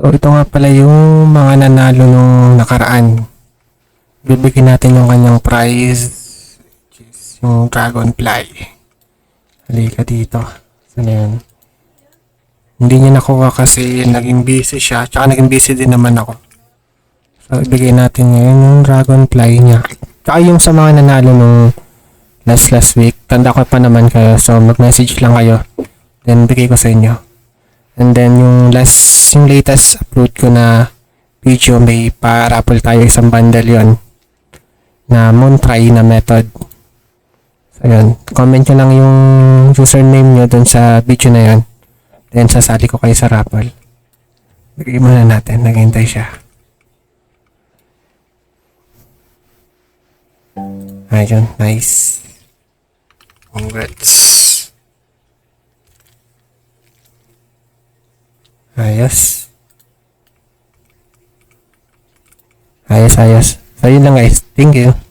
So, ito nga pala yung mga nanalo nung nakaraan. Bibigyan natin yung kanyang prize, is yung dragonfly. Halika dito. Saan yun? Hindi niya nakuha kasi naging busy siya. Tsaka naging busy din naman ako. So, ibigay natin ngayon yung dragonfly niya. Tsaka yung sa mga nanalo nung last last week, tanda ko pa naman kayo. So, mag-message lang kayo. Then, bigay ko sa inyo. And then, yung last, yung latest upload ko na video, may pa-raffle tayo isang bundle yon na Montry na method. So, yun. Comment nyo lang yung username nyo dun sa video na yon Then, sasali ko kayo sa raffle. Bigay muna natin. Naghintay siya. Ayun. Nice. Congrats. Ayos. Ayos, ayos. So, yun lang guys. Thank you.